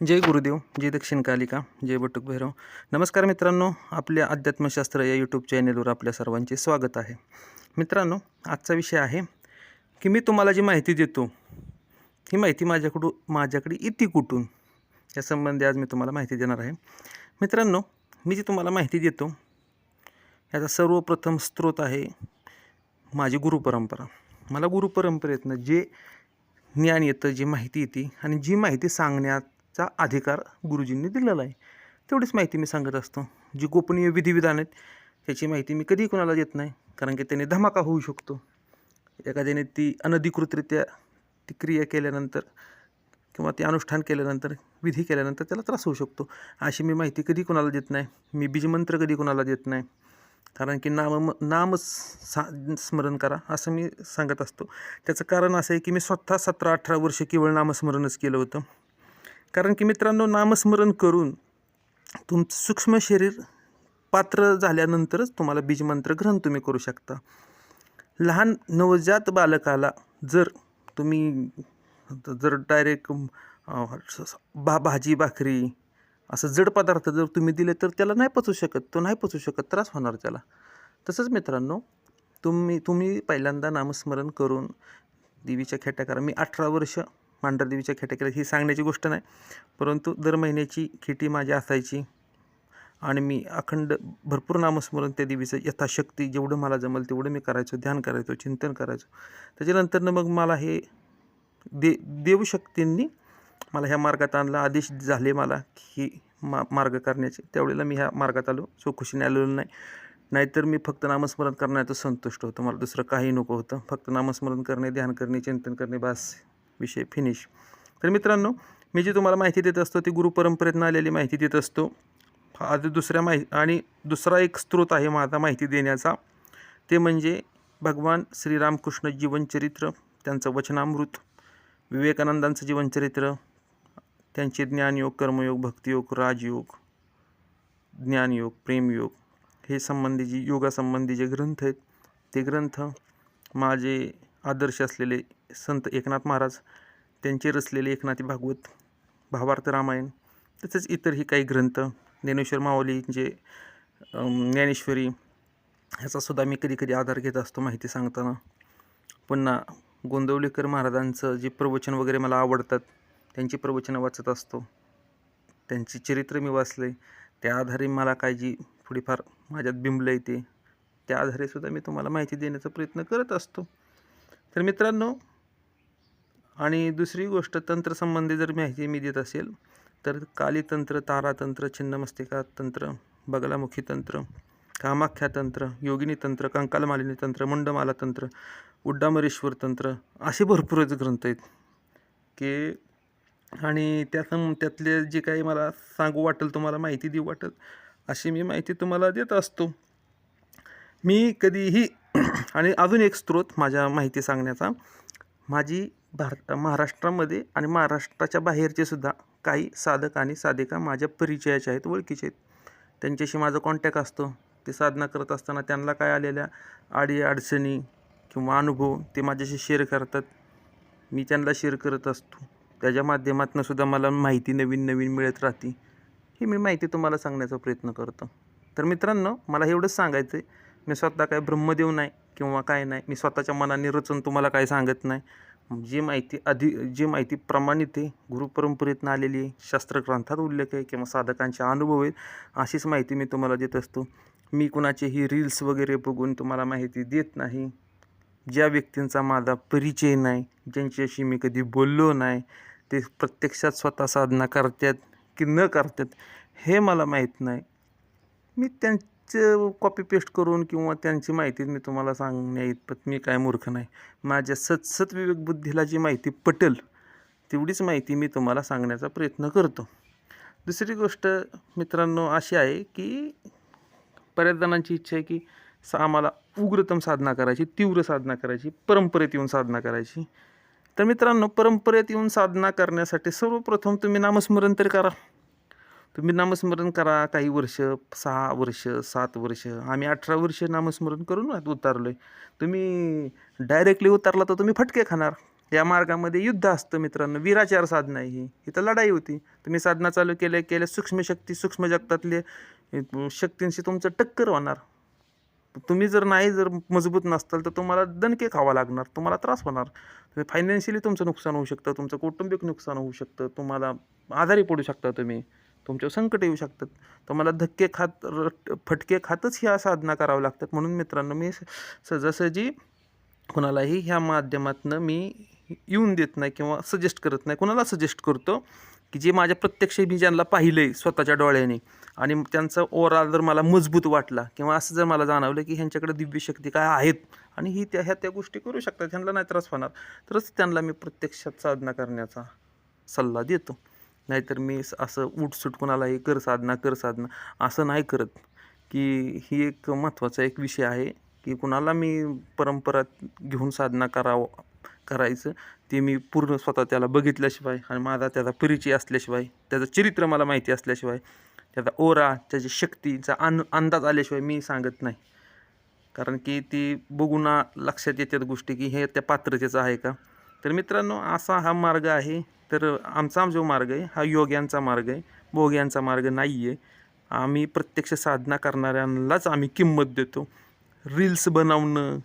जय गुरुदेव जय दक्षिण कालिका जय बटुक भैरव. नमस्कार मित्रांनो आपल्या अध्यात्मशास्त्र या यूट्यूब चॅनेलवर आपल्या सर्वांचे स्वागत आहे. मित्रांनो आजचा विषय आहे की मी तुम्हाला जी माहिती देतो ही माहिती माझ्याकडून माझ्याकडे इति कुठून? या संबंधी आज मी तुम्हाला माहिती देणार आहे. मित्रांनो मी जी तुम्हाला माहिती देतो याचा सर्वप्रथम स्रोत आहे माझी गुरुपरंपरा मला गुरुपरंपरेतनं जे ज्ञान येतं जी माहिती येते आणि जी माहिती सांगण्यात चा अधिकार गुरुजींनी दिलेला आहे. तेवढीच माहिती मी सांगत असतो. जी गोपनीय विधिविधान आहेत त्याची माहिती मी कधीही कोणाला देत नाही कारण की त्याने धमाका होऊ शकतो. एखाद्याने ती अनधिकृतरित्या ती क्रिया केल्यानंतर किंवा ते अनुष्ठान केल्यानंतर विधी केल्यानंतर त्याला त्रास होऊ शकतो. अशी मी माहिती कधी कोणाला देत नाही. मी बीजमंत्र कधी कोणाला देत नाही. कारण की नाम नामच सा स्मरण करा असं मी सांगत असतो. त्याचं कारण असं आहे की मी स्वतः सतरा अठरा वर्ष केवळ नामस्मरणच केलं होतं. कारण की मित्रांनो नामस्मरण करून तुमचं सूक्ष्म शरीर पात्र झाल्यानंतरच तुम्हाला बीजमंत्र ग्रहण तुम्ही करू शकता. लहान नवजात बालकाला जर तुम्ही जर डायरेक्ट भा भाजी भाकरी असं जड पदार्थ जर तुम्ही दिले तर त्याला नाही पचू शकत तो नाही पचू शकत त्रास होणार त्याला. तसंच मित्रांनो तुम्ही तुम्ही पहिल्यांदा नामस्मरण करून देवीच्या खेट्या करा. मी अठरा वर्ष मांढर देवीच्या खेट्या केल्या ही सांगण्याची गोष्ट नाही. परंतु दर महिन्याची खेटी माझी असायची. आणि मी अखंड भरपूर नामस्मरण त्या देवीचं यथाशक्ती जेवढं मला जमल तेवढं मी करायचो ध्यान करायचो चिंतन करायचो. त्याच्यानंतरनं मग मला हे दे देवशक्तींनी मला ह्या मार्गात आणला आदेश झाले मला की मा मार्ग करण्याचे. त्यावेळेला मी ह्या मार्गात आलो चौकशीने आलेलो नाही. नाहीतर मी फक्त नामस्मरण करण्याचं संतुष्ट होतं. मला दुसरं काही नको होतं. फक्त नामस्मरण करणे ध्यान करणे चिंतन करणे बस. विषय फिनिश तर मित्रांनो मी जी तुम्हाला माहिती देत असतो ती गुरुपरंपरेतनं आलेली माहिती देत असतो. आधी दुसऱ्या माहि आणि दुसरा एक स्रोत आहे माझा माहिती देण्याचा. ते म्हणजे भगवान श्रीरामकृष्ण जीवनचरित्र त्यांचं वचनामृत. विवेकानंदांचं जीवनचरित्र त्यांचे ज्ञानयोग कर्मयोग भक्तियोग राजयोग ज्ञानयोग प्रेमयोग. हे संबंधी जी योगासंबंधी जे ग्रंथ आहेत ते ग्रंथ माझे आदर्श असलेले संत एकनाथ महाराज त्यांचे रचलेले एकनाथी भागवत भावार्थ रामायण तसेच इतरही काही ग्रंथ ज्ञानेश्वर माऊलींचे ज्ञानेश्वरी ह्याचासुद्धा मी कधी कधी आधार घेत असतो माहिती सांगताना. पुन्हा गोंदवलेकर महाराजांचं जे प्रवचन वगैरे मला आवडतात त्यांची प्रवचनं वाचत असतो. त्यांची चरित्र मी वाचले त्या आधारे मला काय जी थोडीफार माझ्यात बिंबलं येते त्या आधारेसुद्धा मी तुम्हाला माहिती देण्याचा प्रयत्न करत असतो. तर मित्रांनो आणि दुसरी गोष्ट तंत्रसंबंधी जर माहिती मी देत असेल तर कालीतंत्र तारातंत्र छिन्नमस्तिका तंत्र बगलामुखी तंत्र कामाख्या तंत्र योगिनी तंत्र कंकालमालिनी तंत्र मुंडमाला तंत्र उड्डामरेश्वर तंत्र असे भरपूरच ग्रंथ आहेत. की आणि त्या सं त्यातले जे काही मला सांगू वाटेल तुम्हाला माहिती देऊ वाटेल अशी मी माहिती तुम्हाला देत असतो. मी कधीही आणि अजून एक स्रोत माझ्या माहिती सांगण्याचा माझी भारत महाराष्ट्रामध्ये आणि महाराष्ट्राच्या बाहेरचे सुद्धा काही साधक आणि साधिका माझ्या परिचयाचे आहेत ओळखीचे आहेत. त्यांच्याशी माझा कॉन्टॅक्ट असतो. ते साधना करत असताना त्यांना काय आलेल्या आडी अडचणी किंवा अनुभव ते माझ्याशी शेअर करतात. मी त्यांना शेअर करत असतो. त्याच्या माध्यमातूनसुद्धा मला माहिती नवीन नवीन मिळत राहते. ही मी माहिती तुम्हाला सांगण्याचा प्रयत्न करतो. तर मित्रांनो मला एवढंच सांगायचं आहे मी स्वतः काय ब्रह्मदेव नाही किंवा काय नाही. मी स्वतःच्या मनाने रचून तुम्हाला काय सांगत नाही. जी माहिती आधी जी माहिती प्रमाणित आहे गुरुपरंपरेतनं आलेली आहे शास्त्रग्रंथात उल्लेख आहे किंवा साधकांचे अनुभव आहेत अशीच माहिती मी तुम्हाला देत असतो. मी कुणाचेही रील्स वगैरे बघून तुम्हाला माहिती देत नाही. ज्या व्यक्तींचा माझा परिचय नाही ज्यांच्याशी मी कधी बोललो नाही ते प्रत्यक्षात स्वतः साधना करतात की न करतात हे मला माहीत नाही. मी त्यां कॉपी पेस्ट करून किंवा त्यांची माहिती मी तुम्हाला सांगण्या इतपत मी काय मूर्ख नाही. माझ्या सतसत विवेकबुद्धीला जी माहिती पटेल तेवढीच माहिती मी तुम्हाला सांगण्याचा प्रयत्न करतो. दुसरी गोष्ट मित्रांनो अशी आहे की बऱ्याच जणांची इच्छा आहे की सा आम्हाला उग्रतम साधना करायची तीव्र साधना करायची परंपरेत येऊन साधना करायची. तर मित्रांनो परंपरेत येऊन साधना करण्यासाठी सर्वप्रथम तुम्ही नामस्मरण तरी करा. तुम्ही नामस्मरण करा काही वर्ष सहा वर्ष सात वर्ष आम्ही अठरा वर्ष नामस्मरण करून उतारलो आहे तुम्ही डायरेक्टली उतारला तर तुम्ही फटके खाणार. या मार्गामध्ये युद्ध असतं मित्रांनो वीराचार साधना आहे ही. इथं लढाई होती. तुम्ही साधना चालू केल्या केल्या सूक्ष्म शक्ती सूक्ष्म जगतातले शक्तींशी तुमचं टक्कर होणार. तुम्ही जर नाही जर मजबूत नसताल तर तुम्हाला दणके खावा लागणार तुम्हाला त्रास होणार. फायनान्शियली तुमचं नुकसान होऊ शकतं तुमचं कौटुंबिक नुकसान होऊ शकतं तुम्हाला आजारी पडू शकता तुम्ही. तुमच्यावर संकट येऊ शकतात. तुम्हाला धक्के खात फटके खातच ह्या साधना कराव्या लागतात. म्हणून मित्रांनो मी स- सहजासहजी कुणालाही ह्या माध्यमातनं मी येऊन देत नाही किंवा सजेस्ट करत नाही. कुणाला सजेस्ट करतो की जे माझ्या प्रत्यक्ष मी ज्यांना पाहिलं आहे स्वतःच्या डोळ्याने आणि त्यांचा ओवरऑल जर मला मजबूत वाटला किंवा असं जर मला जाणवलं की ह्यांच्याकडे दिव्य शक्ती काय आहेत आणि ही त्या ह्या त्या गोष्टी करू शकतात ह्यांना नाही त्रास होणार. तरच त्यांना मी प्रत्यक्षात साधना करण्याचा सल्ला देतो. नाहीतर मी असं उठसूट कुणालाही कर साधना कर साधना असं नाही करत. की ही एक महत्त्वाचा एक विषय आहे की कुणाला मी परंपरा घेऊन साधना करावं करायचं ते मी पूर्ण स्वतः त्याला बघितल्याशिवाय आणि माझा त्याचा परिचय असल्याशिवाय त्याचं चरित्र मला माहिती असल्याशिवाय त्याचा ओरा त्याची शक्तीचा अन अंदाज आल्याशिवाय मी सांगत नाही. कारण की ती बघून लक्षात येतात गोष्टी की हे त्या पात्रतेचं आहे का? तर मित्रांनो असा हा मार्ग आहे. तर आमचा जो मार्ग आहे हा योग्यांचा मार्ग आहे भोग्यांचा मार्ग नाही आहे आम्ही प्रत्यक्ष साधना करणाऱ्यांनाच आम्ही किंमत देतो. रील्स बनवणं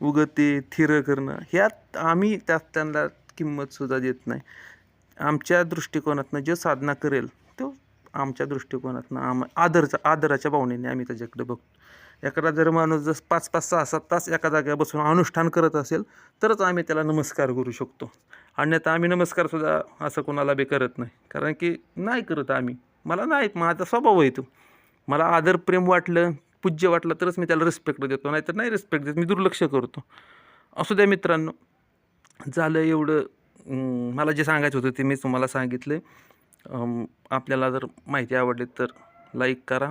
उगं ते थिरं करणं ह्यात आम्ही त्यात त्यांना किंमतसुद्धा देत नाही. आमच्या दृष्टिकोनातनं जो साधना करेल तो आमच्या दृष्टिकोनातनं आम आदरचा आदराच्या भावनेने आम्ही त्याच्याकडे बघतो. एखादा जर माणूस जर पाच पाच सहा सात तास एका जाग्या बसून अनुष्ठान करत असेल तरच आम्ही त्याला नमस्कार करू शकतो. अन्यथा आम्ही नमस्कारसुद्धा असं कोणाला बी करत नाही. कारण की नाही करत आम्ही. मला नाही माझा स्वभाव आहे तो. मला आदर प्रेम वाटलं पूज्य वाटलं तरच मी त्याला रिस्पेक्ट देतो. नाहीतर नाही रिस्पेक्ट देत मी दुर्लक्ष करतो. असू द्या मित्रांनो. झालं एवढं मला जे सांगायचं होतं ते मी तुम्हाला सांगितलं. आपल्याला जर माहिती आवडली तर लाईक करा.